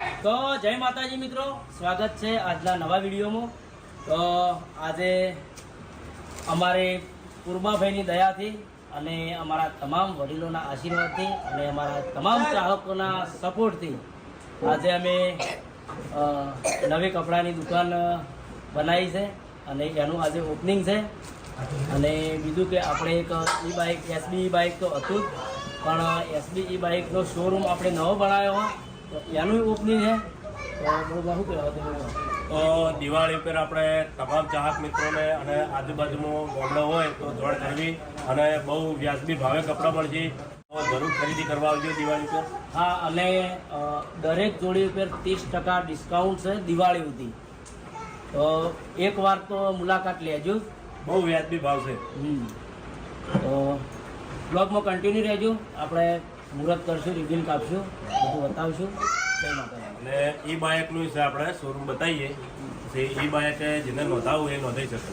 તો જય માતાજી મિત્રો, સ્વાગત છે આજના નવા વિડીયોમાં. તો આજે અમારે પૂર્માભાઈની દયાથી અને અમારા તમામ વડીલોના આશીર્વાદથી અને અમારા તમામ ચાહકોના સપોર્ટથી આજે અમે નવી કપડાની દુકાન બનાવી છે અને એનું આજે ઓપનિંગ છે. અને બીજું કે આપણે એક ઈ બાઇક એસબી બાઇક તો હતું પણ એસબી ઈ બાઇકનો શોરૂમ આપણે નવો બનાવ્યો. હોય એનું ઓપનિંગ છે? તો દિવાળી ઉપર આપણે તમામ ચાહક મિત્રોને અને આજુબાજુમાં ગોમડો હોય તો જોડ કરવી અને બહુ વ્યાજબી ભાવે કપડાં મળશે તો જરૂર ખરીદી કરવા આવજો દિવાળી ઉપર. હા અને દરેક જોડી ઉપર ત્રીસ ટકા ડિસ્કાઉન્ટ છે દિવાળી સુધી. તો એકવાર તો મુલાકાત લેજો. બહુ વ્યાજબી ભાવ છે. તો બ્લોગમાં કન્ટિન્યુ રહેજો. આપણે મુહૂર્ત કરશું રિબિન કાપશું બધું બતાવશું. અને ઈ બાઇકનું છે આપણે શોરૂમ બતાવીએ એ ઈ બાઇક જેને નોંધાવું એ નોંધાઈ શકે.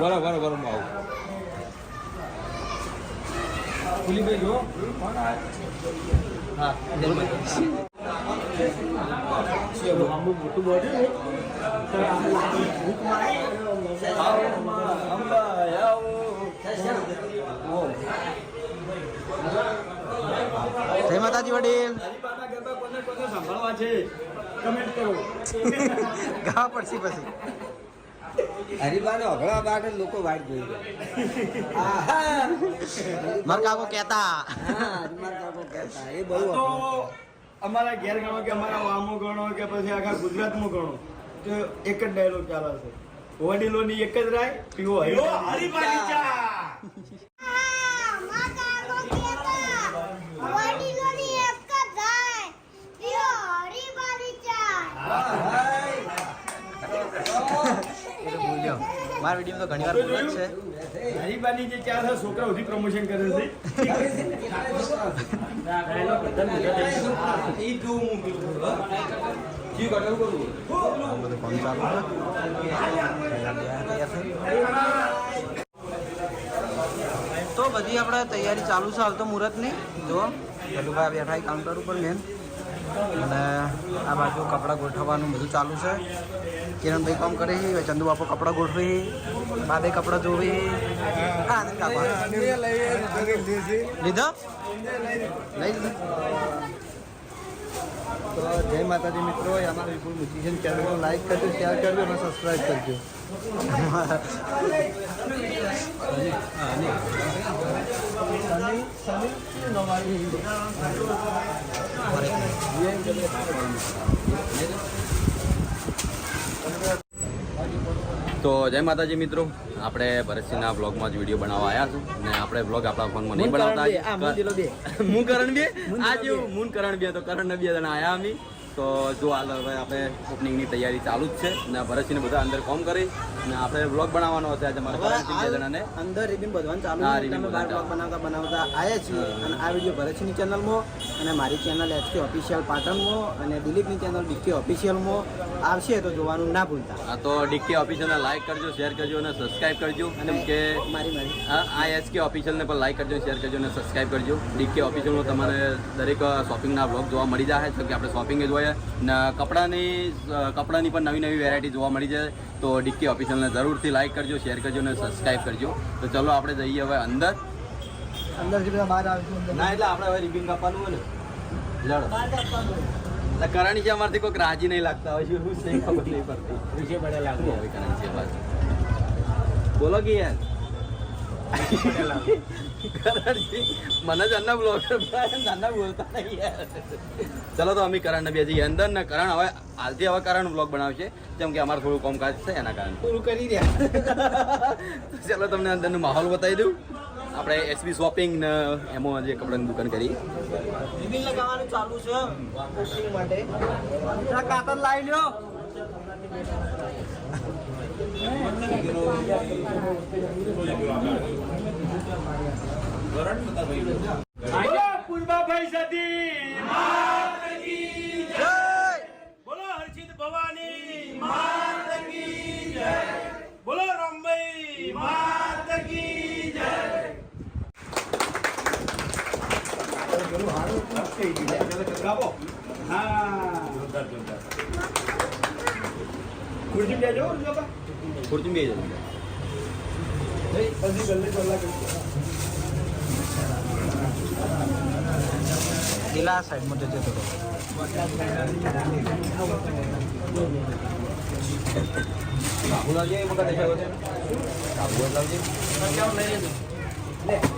બરાબર બરાબર હું આવું. જય માતાજી વડીલ. ગાવા પડશે પછી. હરિબાને અઘળા માટે લોકો વાટ જોઈ ગયા આહા! માર કાકો કહેતા. હા, કાકો કહેતા, એ બહુ. અમારા ઘેર ગણો કે અમારા વામો ગણો કે પછી આખા ગુજરાતમાં ગણો, તો એક જ ડાયલોગ ચાલે છે. વડીલોની એક જ રાય પીવો હરિભાઈ વડીલોની એક જ જાય પીઓ હરીબારી ચા એ તો ભૂલ્યો મારા વીડિયો તો ઘણી બોલે છે. ગરીબાની જે ચાર છે છોકરા સુધી પ્રમોશન કરે છે. આ બધું કામ ચાલુ છે. તો બધી આપણે તૈયારી ચાલુ છે હાલ તો મુહૂર્તની. જો ગલુભાઈ બેઠા કાઉન્ટર ઉપર મેન અને આ બાજુ કપડાં ગોઠવવાનું બધું ચાલુ છે. કરે છે ચંદુ બાપુ કપડાં ગોઠવે છે બાબે કપડાં ધોવે હા નથી કાપા. લીધો? લઈ તો જય માતાજી મિત્રો અમારા વિપુલ મ્યુઝિશિયન ચેનલને લાઈક કરજો શેર કરજો અને સબસ્ક્રાઈબ કરજો. તો જય માતાજી મિત્રો. આપણે ભરતસિંહના બ્લોગમાં જ વીડિયો બનાવવા આવ્યા છું. અને આપણે બ્લોગ આપણા ફોનમાં નહીં બનાવતા હું કરણ બે. આજે હું કરણ બે. તો કરણ બે જણા આવ્યા અમે. તો જો હાલ હવે આપણે ઓપનિંગની તૈયારી ચાલુ જ છે. ને ભરતસિંહને બધા અંદર કોમ કરી. અને આપણે બ્લોગ બનાવવાનો હતો આજે મારા બે જણાને. અંદર રિબિન બધવાનું ચાલુ છે. ribbon બાર બ્લોગ બનાવતા બનાવતા આવ્યા છીએ. અને આ વીડિયો ભરતસિંહની ચેનલમાં અને મારી ચેનલ એચકે ઓફિશિયલ પાટણમાં અને દિલીપની ચેનલ ડીકે ઓફિશિયલમાં આવશે તો જોવાનું ના ભૂલતા. હા તો ડીકે ઓફિશિયલને લાઈક કરજો શેર કરજો અને સબસ્ક્રાઇબ કરજો. અને કેમ કે મારી મારી. આ એચકે ઓફિશિયલને પણ લાઈક કરજો શેર કરજો અને સબસ્ક્રાઇબ કરજો. ડીકે ઓફિશિયલમાં તમારે દરેક શોપિંગના બ્લોગ જોવા મળી જાય છે કે આપણે શોપિંગ જોઈએ. અને કપડાની કપડાની પણ નવી નવી વેરાયટી જોવા મળી જાય. તો ડીકે ઓફિશિયલને જરૂરથી લાઈક કરજો શેર કરજો અને સબસ્ક્રાઈબ કરજો. તો ચલો આપણે જઈએ હવે અંદર. અંદરથી બહાર આવશું અંદર. ના એટલે આપણે હવે રિબિન કાપવાનું હોય ને. લડો કરણી છે અમારથી કોઈક રાજી નહીં લાગતા હોય છે શું ખબર નહીં પડતી. વિશે પડે લાગુ હવે કરણી છે બોલો કે યાર. મને જ અન્ના બ્લોગર નાના બોલતા નહીં ચલો તો અમે કરણ બે જઈએ અંદર ને કરણ હવે હાલથી હવે કરણ બ્લોગ બનાવશે. જેમ કે અમારે થોડું કામકાજ છે એના કારણે. પૂરું કરી રહ્યા. ચલો તમને અંદરનો માહોલ બતાવી દઉં. આપણે એસબી શોપિંગ ને એમાં જે કપડાની દુકાન કરી. લગાવવાનું ચાલુ છે ઓપનિંગ માટે. કાતર લાવી લ્યો. પૂર્વાભાઈ સતી બોલો હર્ષિત ભવાની. બોલો રામભાઈ. ખુરજી બે જો ખુરજી બે જો પછી ગલ્લે ગલ્લા કરી. પેલા સાઈડમાં જજો જતો હતો લાવજે એ મગા દેખાયો છે બાબુ જ લાવજે